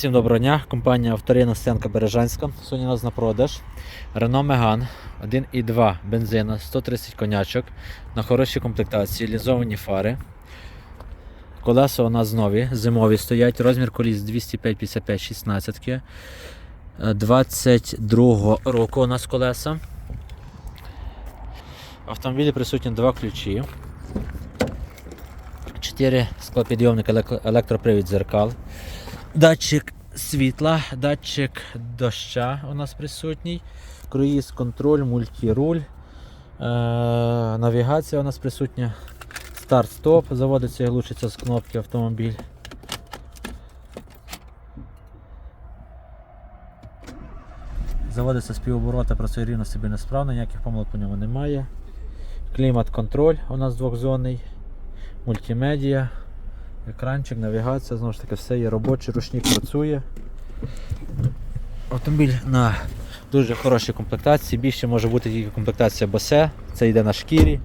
Всім доброго дня. Компанія Авторина Стенка Бережанська. Сьогодні у нас на продаж. Renault Megane 1,2 бензина, 130 конячок на хорошій комплектації, лізовані фари. Колеса у нас нові, зимові стоять. Розмір коліс 205-55 16 22 року у нас колеса. В автомобілі присутні два ключі. 4 склопідйомника, електропривід дзеркал. Датчик світла, датчик доща у нас присутній. Круїз, контроль, мультируль. Е, навігація у нас присутня. Старт-стоп. Заводиться і глушиться з кнопки автомобіль. Заводиться з півоборота, працює рівно собі несправно, ніяких помилок по ньому немає. Клімат-контроль у нас двохзонний. Мультимедіа. Екранчик, навігація, знову ж таки, все є робочий, ручник працює. Автомобіль на дуже хорошій комплектації. Більше може бути тільки комплектація Bose. Це йде на шкірі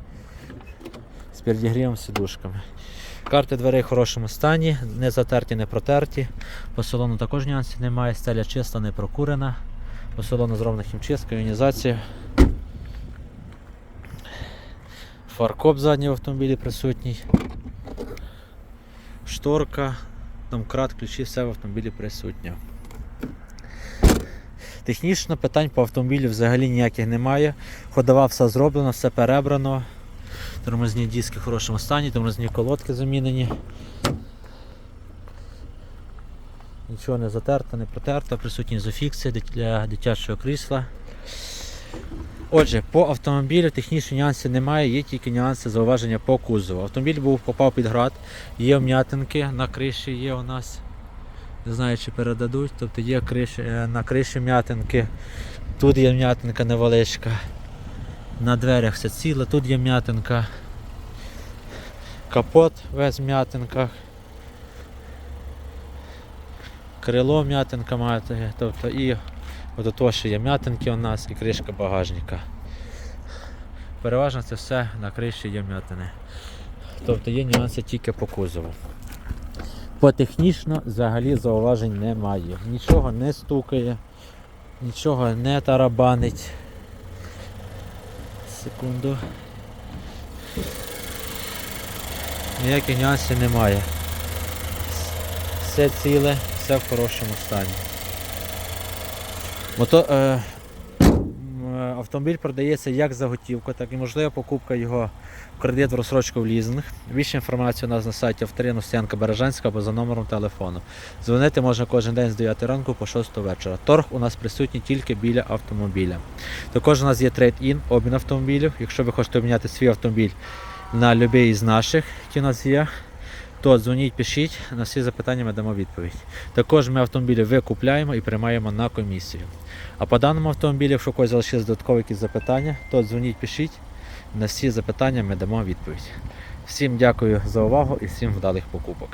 з підігрівом сидушками. Карти дверей в хорошому стані, не затерті, не протерті. По салону також нюансів немає, стеля чиста, не прокурена. По салону зроблена хімчистка, іонізація. Фаркоп задній в автомобілі присутній шторка, домкрат, ключі, все в автомобілі присутнє. Технічно питань по автомобілю взагалі ніяких немає. Ходова все зроблено, все перебрано. Тормозні диски в хорошому стані, тормозні колодки замінені. Нічого не затерто, не протерто, присутні ізофікси для дитячого крісла. Отже, по автомобілю технічних нюансів немає, є тільки нюанси зауваження по кузову. Автомобіль був попав під град, є вм'ятинки на криші, є у нас. Не знаю, чи передадуть. Тобто є криші, е, на криші м'ятинки, тут є м'ятинка невеличка. На дверях все ціле, тут є м'ятинка. Капот весь в м'ятинках. Крило м'ятинка має, тобто і От то, що є м'ятинки у нас і кришка багажника. Переважно це все на криші є м'ятини. Тобто є нюанси тільки по кузову. По технічно взагалі зауважень немає. Нічого не стукає, нічого не тарабанить. Секунду. Ніяких нюансів немає. Все ціле, все в хорошому стані. Мото, е, е, автомобіль продається як за готівку, так і можлива покупка його в кредит в розсрочку в лізинг. Більше інформації у нас на сайті авторину Стянка Бережанська або за номером телефону. Дзвонити можна кожен день з 9 ранку по 6 вечора. Торг у нас присутній тільки біля автомобіля. Також у нас є трейд-ін, обмін автомобілів. Якщо ви хочете обміняти свій автомобіль на будь-який із наших, які у нас є, то дзвоніть, пишіть, на всі запитання ми дамо відповідь. Також ми автомобілі викупляємо і приймаємо на комісію. А по даному автомобілю, якщо когось залишились додаткові якісь запитання, то дзвоніть, пишіть. На всі запитання ми дамо відповідь. Всім дякую за увагу і всім вдалих покупок.